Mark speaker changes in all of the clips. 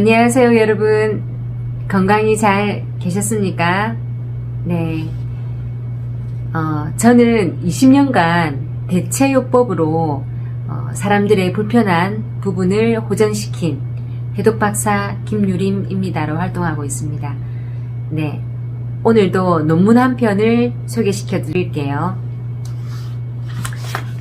Speaker 1: 안녕하세요, 여러분. 건강히 잘 계셨습니까? 네. 어, 저는 20년간 대체요법으로 어, 사람들의 불편한 부분을 호전시킨 해독박사 김유림입니다로 활동하고 있습니다. 네. 오늘도 논문 한 편을 소개시켜 드릴게요.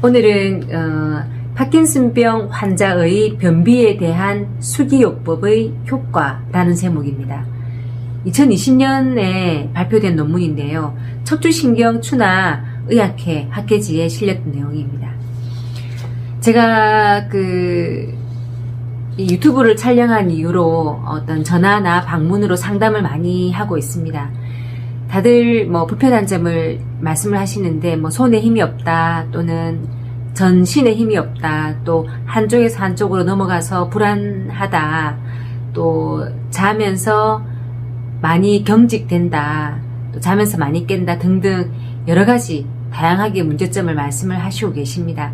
Speaker 1: 오늘은 어, 파킨슨병 환자의 변비에 대한 수기요법의 효과라는 제목입니다. 2020년에 발표된 논문인데요. 척추신경 추나 의학회 학회지에 실렸던 내용입니다. 제가 그이 유튜브를 촬영한 이후로 어떤 전화나 방문으로 상담을 많이 하고 있습니다. 다들 뭐 불편한 점을 말씀을 하시는데 뭐 손에 힘이 없다 또는 전신에 힘이 없다 또 한쪽에서 한쪽으로 넘어가서 불안하다 또 자면서 많이 경직된다 또 자면서 많이 깬다 등등 여러 가지 다양하게 문제점을 말씀을 하시고 계십니다.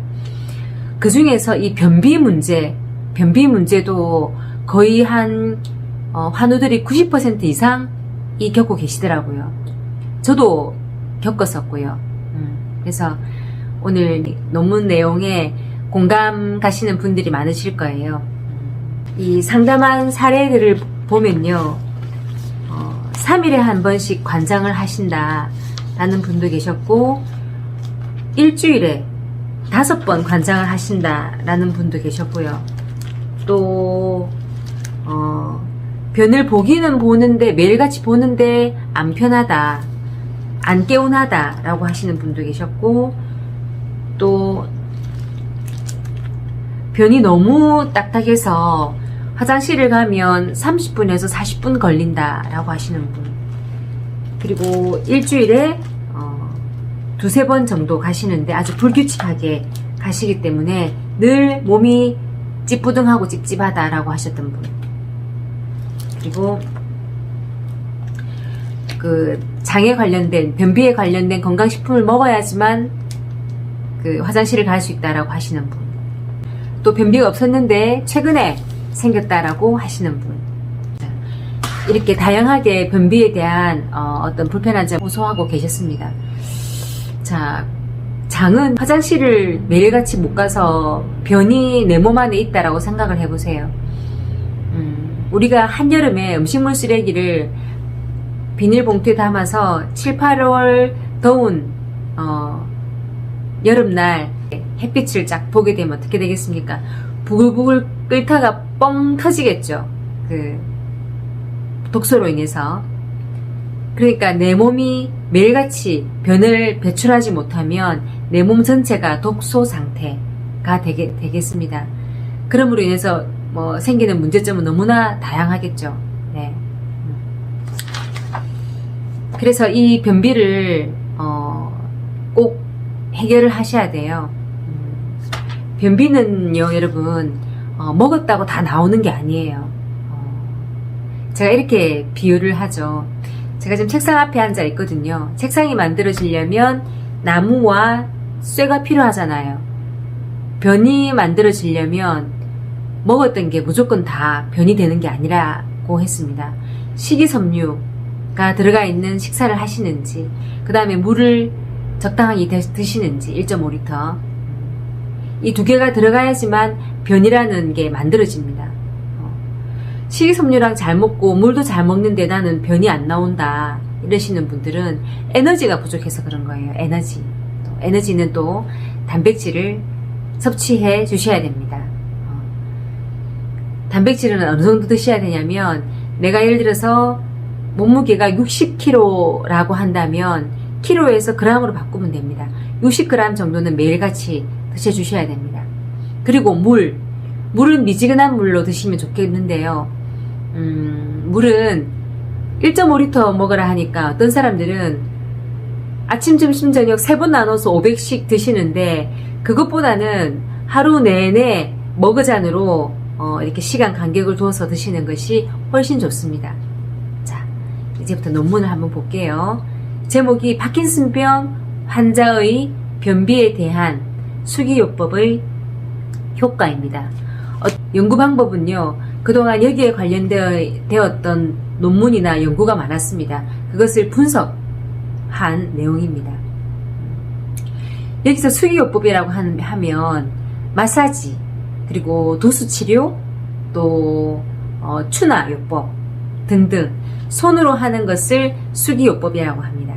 Speaker 1: 그 중에서 이 변비 문제, 변비 문제도 거의 한 어, 환우들이 90% 이상이 겪고 계시더라고요. 저도 겪었었고요. 음, 그래서 오늘 논문 내용에 공감 가시는 분들이 많으실 거예요. 이 상담한 사례들을 보면요. 어, 3일에 한 번씩 관장을 하신다라는 분도 계셨고, 일주일에 다섯 번 관장을 하신다라는 분도 계셨고요. 또, 어, 변을 보기는 보는데, 매일같이 보는데 안 편하다, 안 개운하다라고 하시는 분도 계셨고, 또, 변이 너무 딱딱해서 화장실을 가면 30분에서 40분 걸린다라고 하시는 분. 그리고 일주일에 어, 두세 번 정도 가시는데 아주 불규칙하게 가시기 때문에 늘 몸이 찌뿌둥하고 찝찝하다라고 하셨던 분. 그리고 그 장에 관련된 변비에 관련된 건강식품을 먹어야지만 그 화장실을 갈 수 있다라고 하시는 분. 또 변비가 없었는데 최근에 생겼다라고 하시는 분. 이렇게 다양하게 변비에 대한 어, 떤 불편한 점 호소하고 계셨습니다. 자, 장은 화장실을 매일같이 못 가서 변이 내 몸 안에 있다라고 생각을 해보세요. 음, 우리가 한여름에 음식물 쓰레기를 비닐봉투에 담아서 7, 8월 더운 어, 여름날 햇빛을 쫙 보게 되면 어떻게 되겠습니까? 부글부글 끓다가 뻥 터지겠죠. 그 독소로 인해서. 그러니까 내 몸이 매일같이 변을 배출하지 못하면 내 몸 전체가 독소 상태가 되게, 되겠습니다. 그러므로 인해서 뭐 생기는 문제점은 너무나 다양하겠죠. 네. 그래서 이 변비를 어, 꼭 해결을 하셔야 돼요. 음, 변비는요, 여러분, 어, 먹었다고 다 나오는 게 아니에요. 어, 제가 이렇게 비유를 하죠. 제가 지금 책상 앞에 앉아 있거든요. 책상이 만들어지려면 나무와 쇠가 필요하잖아요. 변이 만들어지려면 먹었던 게 무조건 다 변이 되는 게 아니라고 했습니다. 식이섬유가 들어가 있는 식사를 하시는지, 그 다음에 물을 적당하게 드시는지 1.5리터 이 두 개가 들어가야지만 변이라는 게 만들어집니다. 어, 식이섬유랑 잘 먹고 물도 잘 먹는데 나는 변이 안 나온다 이러시는 분들은 에너지가 부족해서 그런 거예요. 에너지. 또 에너지는 또 단백질을 섭취해 주셔야 됩니다. 어, 단백질은 어느 정도 드셔야 되냐면 내가 예를 들어서 몸무게가 60kg라고 한다면 키로에서 그램으로 바꾸면 됩니다. 60g 정도는 매일같이 드셔주셔야 됩니다. 그리고 물. 물은 미지근한 물로 드시면 좋겠는데요. 음, 물은 1.5리터 먹으라 하니까 어떤 사람들은 아침, 점심, 저녁 세 번 나눠서 500씩 드시는데 그것보다는 하루 내내 머그잔으로 어, 이렇게 시간 간격을 두어서 드시는 것이 훨씬 좋습니다. 자, 이제부터 논문을 한번 볼게요. 제목이 파킨슨병 환자의 변비에 대한 수기요법의 효과입니다. 어, 연구 방법은요, 그동안 여기에 관련되었던 논문이나 연구가 많았습니다. 그것을 분석한 내용입니다. 여기서 수기요법이라고 한- 하면 마사지, 그리고 도수치료, 또 어, 추나요법 등등 손으로 하는 것을 수기요법이라고 합니다.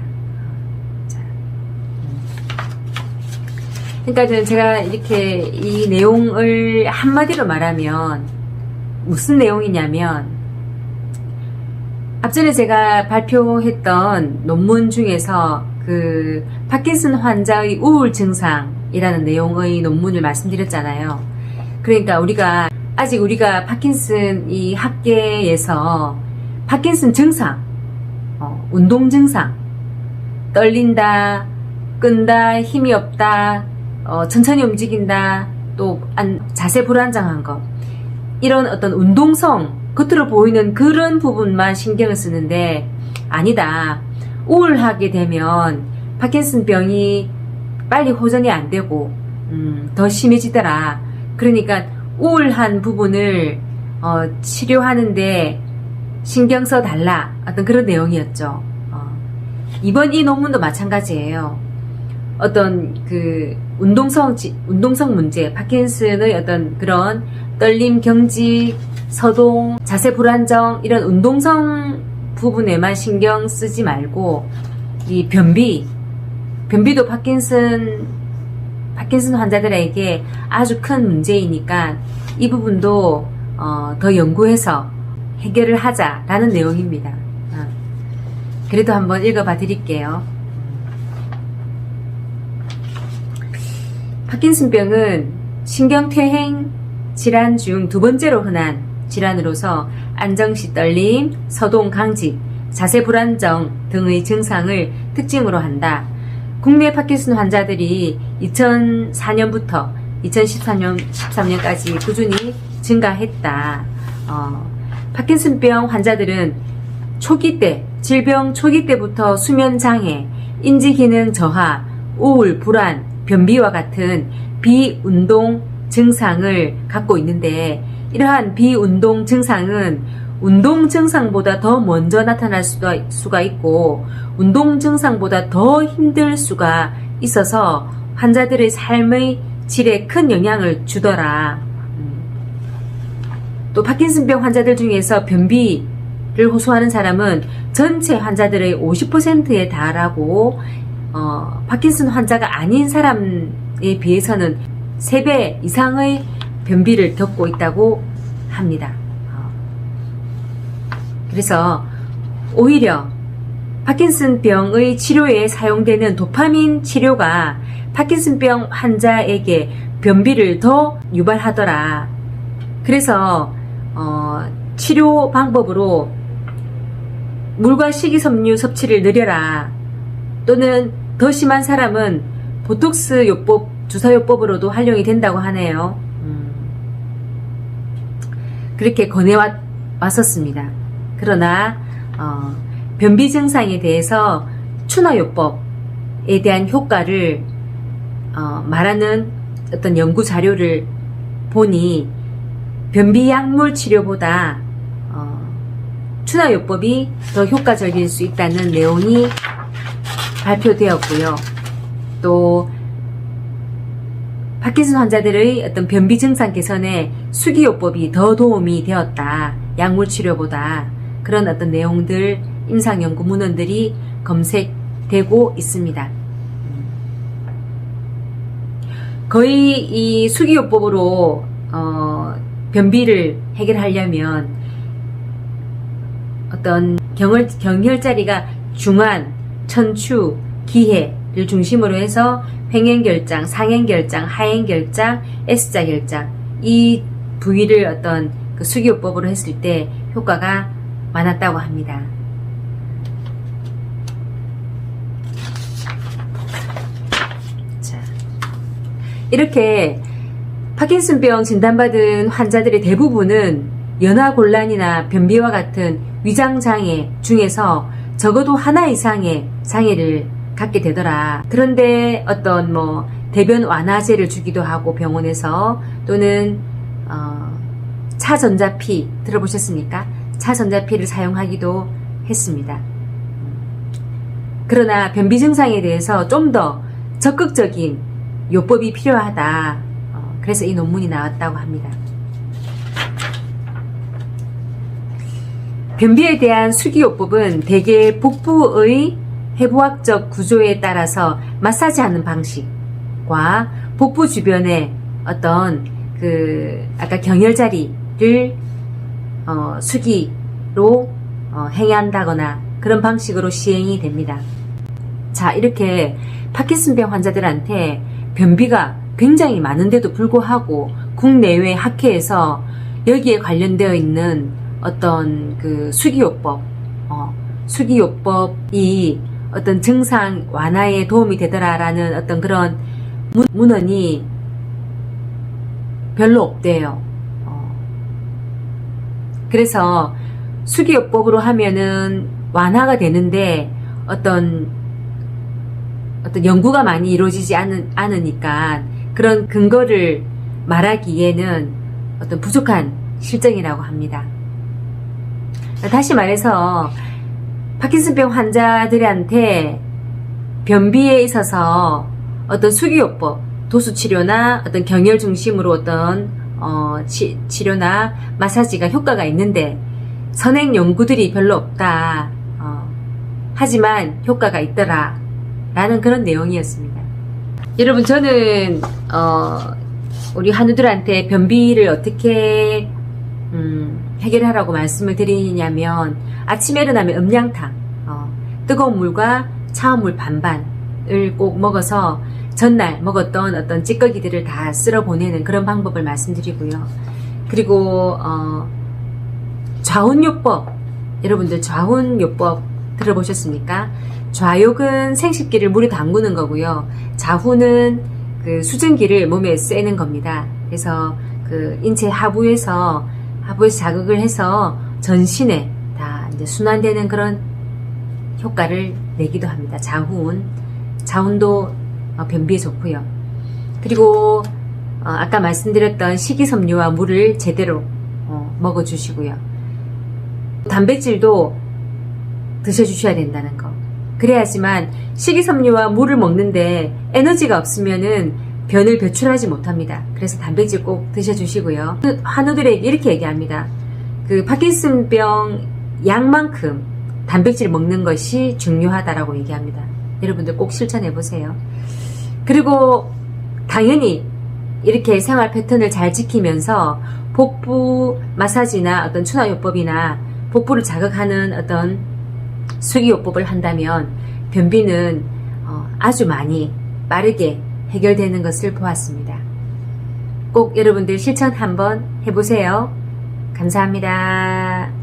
Speaker 1: 그러니까 제가 이렇게 이 내용을 한마디로 말하면 무슨 내용이냐면 앞전에 제가 발표했던 논문 중에서 그 파킨슨 환자의 우울 증상이라는 내용의 논문을 말씀드렸잖아요. 그러니까 우리가 아직 우리가 파킨슨 이 학계에서 파킨슨 증상, 어, 운동 증상, 떨린다, 끈다, 힘이 없다, 어, 천천히 움직인다, 또 안- 자세 불안정한 것 이런 어떤 운동성 겉으로 보이는 그런 부분만 신경을 쓰는데 아니다. 우울하게 되면 파킨슨 병이 빨리 호전이 안 되고 음, 더 심해지더라. 그러니까 우울한 부분을 어, 치료하는데 신경 써 달라. 어떤 그런 내용이었죠. 어, 이번 이 논문도 마찬가지예요. 어떤 그 운동성 지- 운동성 문제, 파킨슨의 어떤 그런 떨림, 경직, 서동, 자세 불안정 이런 운동성 부분에만 신경 쓰지 말고 이 변비, 변비도 파킨슨 파킨슨 환자들에게 아주 큰 문제이니까 이 부분도 어, 더 연구해서 해결을 하자라는 내용입니다. 어. 그래도 한번 읽어봐 드릴게요. 파킨슨병은 신경퇴행 질환 중 두 번째로 흔한 질환으로서 안정시 떨림, 서동 강직, 자세 불안정 등의 증상을 특징으로 한다. 국내 파킨슨 환자들이 2004년부터 2014년 13년까지 꾸준히 증가했다. 어, 파킨슨병 환자들은 초기 때, 질병 초기 때부터 수면 장애, 인지 기능 저하, 우울, 불안, 변비와 같은 비운동 증상을 갖고 있는데 이러한 비운동 증상은 운동 증상보다 더 먼저 나타날 수가 있고 운동 증상보다 더 힘들 수가 있어서 환자들의 삶의 질에 큰 영향을 주더라. 음. 또 파킨슨병 환자들 중에서 변비를 호소하는 사람은 전체 환자들의 50%에 달하고 어, 파킨슨 환자가 아닌 사람에 비해서는 3배 이상의 변비를 겪고 있다고 합니다. 어. 그래서 오히려 파킨슨 병의 치료에 사용되는 도파민 치료가 파킨슨 병 환자에게 변비를 더 유발하더라. 그래서 어, 치료 방법으로 물과 식이섬유 섭취를 늘려라. 또는 더 심한 사람은 보톡스 요법, 주사요법으로도 활용이 된다고 하네요. 음. 그렇게 권해왔었습니다. 그러나 어, 변비 증상에 대해서 추나요법에 대한 효과를 어, 말하는 어떤 연구 자료를 보니 변비 약물 치료보다 어, 추나요법이 더 효과적일 수 있다는 내용이 발표되었고요. 또 파킨슨 환자들의 어떤 변비 증상 개선에 수기요법이 더 도움이 되었다. 약물 치료보다 그런 어떤 내용들 임상 연구 문헌들이 검색되고 있습니다. 거의 이 수기요법으로 어, 변비를 해결하려면 어떤 경혈, 경혈자리가 중환, 천추, 기해를 중심으로 해서 횡행결장, 상행결장, 하행결장, S자 결장 이 부위를 어떤 그 수기요법으로 했을 때 효과가 많았다고 합니다. 자, 이렇게 파킨슨병 진단받은 환자들의 대부분은 연화곤란이나 변비와 같은 위장장애 중에서 적어도 하나 이상의 장애를 갖게 되더라. 그런데 어떤 뭐 대변 완화제를 주기도 하고 병원에서 또는 어, 차전자피 들어보셨습니까? 차전자피를 사용하기도 했습니다. 그러나 변비 증상에 대해서 좀 더 적극적인 요법이 필요하다. 어, 그래서 이 논문이 나왔다고 합니다. 변비에 대한 수기요법은 대개 복부의 해부학적 구조에 따라서 마사지하는 방식과 복부 주변에 어떤 그 아까 경혈 자리를 어, 수기로 어, 행한다거나 그런 방식으로 시행이 됩니다. 자 이렇게 파킨슨병 환자들한테 변비가 굉장히 많은데도 불구하고 국내외 학회에서 여기에 관련되어 있는 어떤 그 수기요법, 어, 수기요법이 어떤 증상 완화에 도움이 되더라라는 어떤 그런 문- 문헌이 별로 없대요. 어. 그래서 수기요법으로 하면은 완화가 되는데 어떤 어떤 연구가 많이 이루어지지 않은, 않으니까 그런 근거를 말하기에는 어떤 부족한 실정이라고 합니다. 다시 말해서 파킨슨병 환자들한테 변비에 있어서 어떤 수기요법, 도수치료나 어떤 경혈 중심으로 어떤 어, 치, 치료나 마사지가 효과가 있는데 선행 연구들이 별로 없다. 어, 하지만 효과가 있더라. 라는 그런 내용이었습니다. 여러분 저는 어, 우리 한우들한테 변비를 어떻게 음, 해결하라고 말씀을 드리냐면 아침에 일어나면 음량탕 어, 뜨거운 물과 차가운 물 반반을 꼭 먹어서 전날 먹었던 어떤 찌꺼기들을 다 쓸어 보내는 그런 방법을 말씀드리고요. 그리고 어, 좌운요법 여러분들 좌운요법 들어보셨습니까? 좌욕은 생식기를 물에 담그는 거고요. 좌후는 그 수증기를 몸에 쐬는 겁니다. 그래서 그 인체 하부에서 하부에서 자극을 해서 전신에 다 이제 순환되는 그런 효과를 내기도 합니다. 자훈, 자훈도 어, 변비에 좋고요. 그리고 어, 아까 말씀드렸던 식이섬유와 물을 제대로 어, 먹어주시고요. 단백질도 드셔주셔야 된다는 거. 그래야지만 식이섬유와 물을 먹는데 에너지가 없으면은 변을 배출하지 못합니다. 그래서 단백질 꼭 드셔주시고요. 한우들에게 이렇게 얘기합니다. 그 파킨슨병 양만큼 단백질 먹는 것이 중요하다라고 얘기합니다. 여러분들 꼭 실천해 보세요. 그리고 당연히 이렇게 생활 패턴을 잘 지키면서 복부 마사지나 어떤 추나요법이나 복부를 자극하는 어떤 수기요법을 한다면 변비는 어, 아주 많이 빠르게 해결되는 것을 보았습니다. 꼭 여러분들 실천 한번 해보세요. 감사합니다.